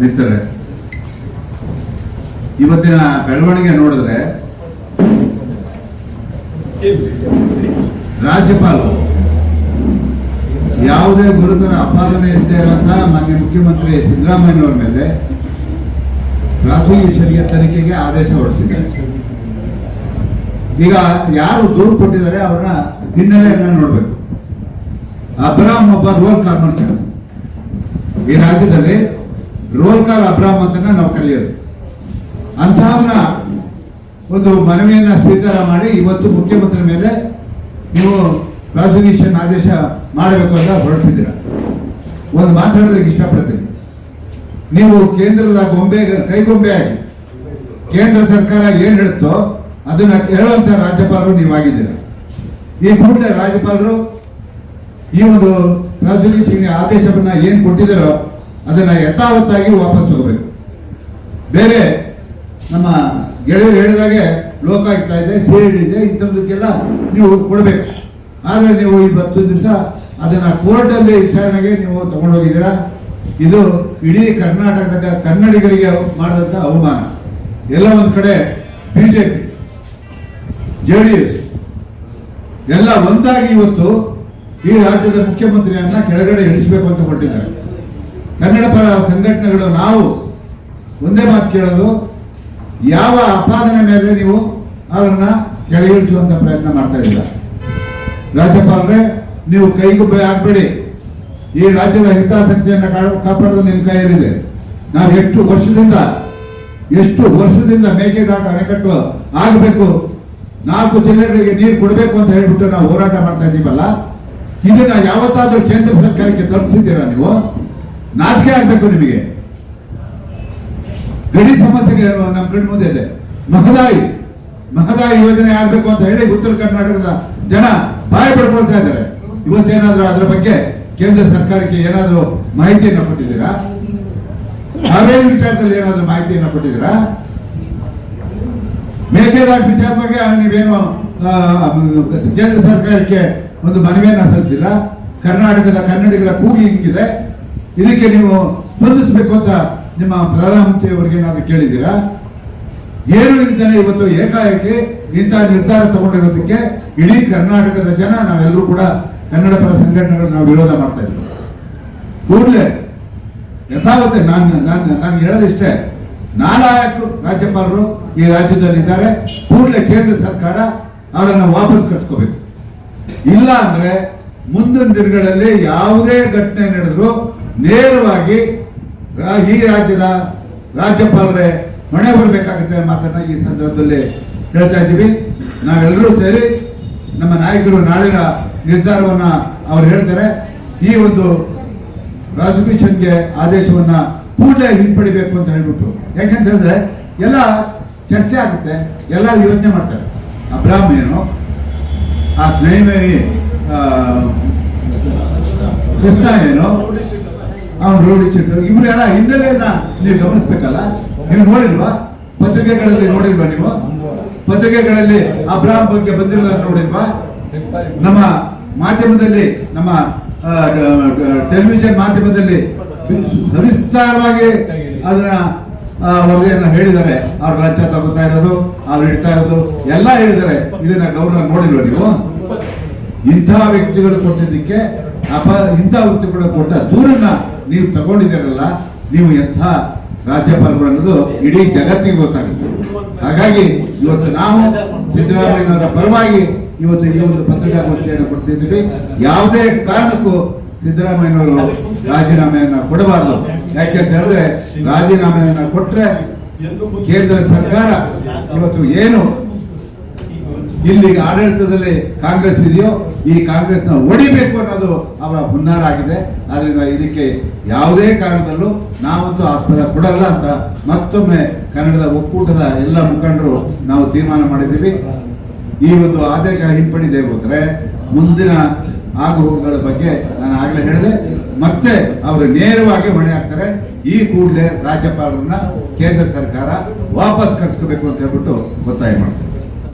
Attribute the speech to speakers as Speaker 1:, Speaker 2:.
Speaker 1: ಮಿತ್ರರೇ ಇವತ್ತಿನ ಬೆಳವಣಿಗೆ ನೋಡಿದ್ರೆ ರಾಜ್ಯಪಾಲರು ಯಾವುದೇ ಗುರುತರ ಅಪಾದನೆ ಇಲ್ಲದೆ ಇರೋಂಥ ಮಾನ್ಯ ಮುಖ್ಯಮಂತ್ರಿ ಸಿದ್ದರಾಮಯ್ಯನವರ ಮೇಲೆ ಪ್ರಾಥಮಿಕ ತನಿಖೆಗೆ ಆದೇಶ ಹೊರಡಿಸಿದ್ದಾರೆ. ಈಗ ಯಾರು ದೂರು ಕೊಟ್ಟಿದ್ದಾರೆ ಅವರ ಹಿನ್ನೆಲೆಯನ್ನ ನೋಡಬೇಕು. ಅಬ್ರಾಮ್ ಒಬ್ಬ ರೋಲ್ ಮಾಡ್ತಾರೆ ಈ ರಾಜ್ಯದಲ್ಲಿ ರೋಲ್ ಕಾಲ್ ಅಬ್ರಾಮ್ ಅಂತನ ನಾವು ಕಲಿಯೋದು ಅಂತಹವನ್ನ ಒಂದು ಮನವಿಯನ್ನ ಸ್ವೀಕಾರ ಮಾಡಿ ಇವತ್ತು ಮುಖ್ಯಮಂತ್ರಿ ಮೇಲೆ ನೀವು ಪ್ರಾಸಿಕ್ಯೂಷನ್ ಆದೇಶ ಮಾಡಬೇಕು ಅಂತ ಹೊರಡಿಸಿದ್ದೀರ. ಒಂದು ಮಾತಾಡೋದಕ್ಕೆ ಇಷ್ಟಪಡ್ತೀನಿ. ನೀವು ಕೇಂದ್ರದ ಗೊಂಬೆ, ಕೈಗೊಂಬೆ ಆಗಿ ಕೇಂದ್ರ ಸರ್ಕಾರ ಏನು ಹೇಳುತ್ತೋ ಅದನ್ನ ಹೇಳುವಂತ ರಾಜ್ಯಪಾಲರು ನೀವಾಗಿದ್ದೀರ. ಈ ಕೂಡಲೇ ರಾಜ್ಯಪಾಲರು ಈ ಒಂದು ಪ್ರಾಸಿಕ್ಯೂಷನ್ ಆದೇಶವನ್ನ ಏನು ಕೊಟ್ಟಿದ್ದಾರೋ ಅದನ್ನ ಯಥಾವತ್ತಾಗಿ ವಾಪಸ್ ತಗೋಬೇಕು. ಬೇರೆ ನಮ್ಮ ಗೆಳೆಯರು ಹೇಳಿದಾಗೆ ಲೋಕಾಯುಕ್ತ ಇದೆ ಸಿ ಇದೆ ಇಂಥದ್ದಕ್ಕೆಲ್ಲ ನೀವು ಕೊಡಬೇಕು. ಆದರೆ ನೀವು ಇವತ್ತು ದಿವಸ ಅದನ್ನ ಕೋರ್ಟಲ್ಲಿ ವಿಚಾರಣೆಗೆ ನೀವು ತಗೊಂಡೋಗಿದ್ದೀರಾ? ಇದು ಇಡೀ ಕರ್ನಾಟಕದ ಕನ್ನಡಿಗರಿಗೆ ಮಾಡಿದಂಥ ಅವಮಾನ. ಎಲ್ಲ ಒಂದು ಕಡೆ ಬಿ ಜೆ ಡಿ ಎಸ್, ಎಲ್ಲ ಒಂದಾಗಿ ಇವತ್ತು ಈ ರಾಜ್ಯದ ಮುಖ್ಯಮಂತ್ರಿಯನ್ನ ಕೆಳಗಡೆ ಇಳಿಸಬೇಕು ಅಂತ ಹೊರಟಿದ್ದಾರೆ. ಕನ್ನಡ ಪರ ಸಂಘಟನೆಗಳು, ನಾವು ಒಂದೇ ಮಾತು ಕೇಳೋದು, ಯಾವ ಅಪಾದನೆ ಮೇಲೆ ನೀವು ಅವರನ್ನ ಕೆಳಗಿಳಿಸುವಂತ ಪ್ರಯತ್ನ ಮಾಡ್ತಾ ಇದ್ದೀರಾ? ರಾಜ್ಯಪಾಲರೇ ನೀವು ಕೈಗುಬ್ಬೆ ಆಗ್ಬೇಡಿ. ಈ ರಾಜ್ಯದ ಹಿತಾಸಕ್ತಿಯನ್ನು ಕಾಪಾಡೋದು ನಿಮ್ಮ ಕೈಯಲ್ಲಿದೆ. ನಾವು ಎಷ್ಟು ವರ್ಷದಿಂದ ಎಷ್ಟು ವರ್ಷದಿಂದ ಮೇಕೆದಾಟ ಅಣೆಕಟ್ಟು ಆಗಬೇಕು, ನಾಲ್ಕು ಜಿಲ್ಲೆಗಳಿಗೆ ನೀರು ಕೊಡಬೇಕು ಅಂತ ಹೇಳ್ಬಿಟ್ಟು ನಾವು ಹೋರಾಟ ಮಾಡ್ತಾ ಇದ್ದೀವಲ್ಲ, ಇದನ್ನ ಯಾವತ್ತಾದ್ರೂ ಕೇಂದ್ರ ಸರ್ಕಾರಕ್ಕೆ ತಲುಪಿಸಿದ್ದೀರಾ ನೀವು? ನಾಚಿಕೆ ಆಗ್ಬೇಕು ನಿಮಗೆ. ಗಡಿ ಸಮಸ್ಯೆಗೆ ನಮ್ಮ ಕಣ್ಣು ಮುಂದೆ ಇದೆ. ಮಹದಾಯಿ ಮಹದಾಯಿ ಯೋಜನೆ ಆಗ್ಬೇಕು ಅಂತ ಹೇಳಿ ಉತ್ತರ ಕರ್ನಾಟಕದ ಜನ ಬಾಯಿ ಪಡ್ಕೊಳ್ತಾ ಇದ್ದಾರೆ. ಇವತ್ತೇನಾದ್ರೂ ಅದರ ಬಗ್ಗೆ ಕೇಂದ್ರ ಸರ್ಕಾರಕ್ಕೆ ಏನಾದ್ರೂ ಮಾಹಿತಿಯನ್ನು ಕೊಟ್ಟಿದ್ದೀರಾ? ಹಾವೇರಿ ವಿಚಾರದಲ್ಲಿ ಏನಾದ್ರೂ ಮಾಹಿತಿಯನ್ನು ಕೊಟ್ಟಿದ್ದೀರಾ? ಮೇಕೆದಾಟು ವಿಚಾರ ಬಗ್ಗೆ ನೀವೇನು ಕೇಂದ್ರ ಸರ್ಕಾರಕ್ಕೆ ಒಂದು ಮನವಿಯನ್ನ ಸಲ್ಲಿಸಿಲ್ಲ? ಕರ್ನಾಟಕದ ಕನ್ನಡಿಗರ ಕೂಗಿ ಹಿಂಗಿದೆ. ಇದಕ್ಕೆ ನೀವು ಸ್ಪಂದಿಸಬೇಕು ಅಂತ ನಿಮ್ಮ ಪ್ರಧಾನಮಂತ್ರಿ ಅವರಿಗೆ ನಾನು ಕೇಳಿದ್ದೀರಾ? ಏನು ಇಲ್ತಾನೆ ಇವತ್ತು ಏಕಾಏಕಿ ಇಂತಹ ನಿರ್ಧಾರ ತಗೊಂಡಿರೋದಕ್ಕೆ ಇಡೀ ಕರ್ನಾಟಕದ ಜನ, ನಾವೆಲ್ಲರೂ ಕೂಡ ಕನ್ನಡ ಪರ ಸಂಘಟನೆಗಳು ನಾವು ವಿರೋಧ ಮಾಡ್ತಾ ಇದ್ದೀವಿ. ಕೂಡಲೇ ಯಥಾವತ್ತೆ ನಾನು ನಾನು ನಾನು ಹೇಳೋದಿಷ್ಟೇ ನಾಲ್ಕು ರಾಜ್ಯಪಾಲರು ಈ ರಾಜ್ಯದಲ್ಲಿದ್ದಾರೆ. ಕೂಡಲೇ ಕೇಂದ್ರ ಸರ್ಕಾರ ಅವರನ್ನು ವಾಪಸ್ ಕರ್ಸ್ಕೋಬೇಕು. ಇಲ್ಲ ಅಂದ್ರೆ ಮುಂದಿನ ದಿನಗಳಲ್ಲಿ ಯಾವುದೇ ಘಟನೆ ನಡೆದ್ರು ನೇರವಾಗಿ ಈ ರಾಜ್ಯದ ರಾಜ್ಯಪಾಲರೇ ಹೊಣೆ ಬರಬೇಕಾಗುತ್ತೆ ಮಾತನ್ನ ಈ ಸಂದರ್ಭದಲ್ಲಿ ಹೇಳ್ತಾ ಇದ್ದೀವಿ. ನಾವೆಲ್ಲರೂ ಸೇರಿ ನಮ್ಮ ನಾಯಕರು ನಾಳಿನ ನಿರ್ಧಾರವನ್ನು ಅವ್ರು ಹೇಳ್ತಾರೆ. ಈ ಒಂದು ರಾಜಕೀಶನ್ಗೆ ಆದೇಶವನ್ನು ಪೂರ್ಣ ಹಿಂಪಡಿಬೇಕು ಅಂತ ಹೇಳ್ಬಿಟ್ಟು. ಯಾಕಂತ ಹೇಳಿದ್ರೆ ಎಲ್ಲ ಚರ್ಚೆ ಆಗುತ್ತೆ ಎಲ್ಲ ಯೋಚನೆ ಮಾಡ್ತಾರೆ. ಅಬ್ರಾಮ್ ಏನು ಆ ಸ್ನೇಹಿ ಕೃಷ್ಣ ಏನು ಅವನು ರೋಡ್ ಇಚ್ಚಿಟ್ಟು ಇಬ್ರು ಎಲ್ಲ ಹಿನ್ನೆಲೆಯನ್ನ ನೀವು ಗಮನಿಸ್ಬೇಕಲ್ಲ? ನೀವು ನೋಡಿಲ್ವಾ? ಪತ್ರಿಕೆಗಳಲ್ಲಿ ನೋಡಿಲ್ವಾ ನೀವು? ಪತ್ರಿಕೆಗಳಲ್ಲಿ ಅಬ್ರಾಹಂ ಬಗ್ಗೆ ಬಂದಿರೋದನ್ನ ನೋಡಿಲ್ವಾ? ನಮ್ಮ ಮಾಧ್ಯಮದಲ್ಲಿ, ನಮ್ಮ ಟೆಲಿವಿಷನ್ ಮಾಧ್ಯಮದಲ್ಲಿ ಸವಿಸ್ತಾರವಾಗಿ ಅದನ್ನ ವರದಿಯನ್ನ ಹೇಳಿದ್ದಾರೆ. ಅವ್ರು ಲಂಚ ತಗೋತಾ ಇರೋದು, ಅವ್ರು ಇಡ್ತಾ ಇರೋದು, ಎಲ್ಲ ಹೇಳಿದ್ದಾರೆ. ಇದನ್ನ ಗೌರವ ನೋಡಿಲ್ವ ನೀವು? ಇಂತಹ ವ್ಯಕ್ತಿಗಳು ಕೊಟ್ಟಿದ್ದಕ್ಕೆ ಅಪ ಇಂಥ ವ್ಯಕ್ತಿಗಳು ಕೊಟ್ಟ ದೂರನ್ನ ನೀವು ತಗೊಂಡಿದ್ದೀರಲ್ಲ, ನೀವು ಎಂಥ ರಾಜ್ಯಪಾಲರು ಅನ್ನೋದು ಇಡೀ ಜಗತ್ತಿಗೆ ಗೊತ್ತಾಗುತ್ತೆ. ಹಾಗಾಗಿ ಇವತ್ತು ನಾವು ಸಿದ್ದರಾಮಯ್ಯನವರ ಪರವಾಗಿ ಇವತ್ತು ಈ ಒಂದು ಪತ್ರಿಕಾಗೋಷ್ಠಿಯನ್ನು ಕೊಡ್ತಿದ್ದೀವಿ ಯಾವುದೇ ಕಾರಣಕ್ಕೂ ಸಿದ್ದರಾಮಯ್ಯನವರು ರಾಜೀನಾಮೆಯನ್ನ ಕೊಡಬಾರದು. ಯಾಕೆಂತ ಹೇಳಿದ್ರೆ, ರಾಜೀನಾಮೆಯನ್ನ ಕೊಟ್ಟರೆ ಕೇಂದ್ರ ಸರ್ಕಾರ ಇವತ್ತು ಏನು ಇಲ್ಲಿ ಆಡಳಿತದಲ್ಲಿ ಕಾಂಗ್ರೆಸ್ ಇದೆಯೋ ಈ ಕಾಂಗ್ರೆಸ್ನ ಒಡಿಬೇಕು ಅನ್ನೋದು ಅವರ ಹುನ್ನಾರ ಆಗಿದೆ. ಆದ್ರಿಂದ ಇದಕ್ಕೆ ಯಾವುದೇ ಕಾರಣದಲ್ಲೂ ನಾವಂತೂ ಆಸ್ಪದ ಕೊಡಲ್ಲ ಅಂತ ಮತ್ತೊಮ್ಮೆ ಕನ್ನಡದ ಒಕ್ಕೂಟದ ಎಲ್ಲ ಮುಖಂಡರು ನಾವು ತೀರ್ಮಾನ ಮಾಡಿದ್ದೀವಿ. ಈ ಒಂದು ಆದೇಶ ಹಿಂಪಡಿದೆ ಹೋದ್ರೆ ಮುಂದಿನ ಆಗುಹೋಗುಗಳ ಬಗ್ಗೆ ನಾನು ಆಗಲೇ ಹೇಳಿದೆ. ಮತ್ತೆ ಅವರು ನೇರವಾಗಿ ಹೊಣೆ ಹಾಕ್ತಾರೆ. ಈ ಕೂಡಲೇ ರಾಜ್ಯಪಾಲರನ್ನ ಕೇಂದ್ರ ಸರ್ಕಾರ ವಾಪಸ್ ಕರೆಸ್ಕೋಬೇಕು ಅಂತ ಹೇಳ್ಬಿಟ್ಟು ಒತ್ತಾಯ ಮಾಡ್ತಾರೆ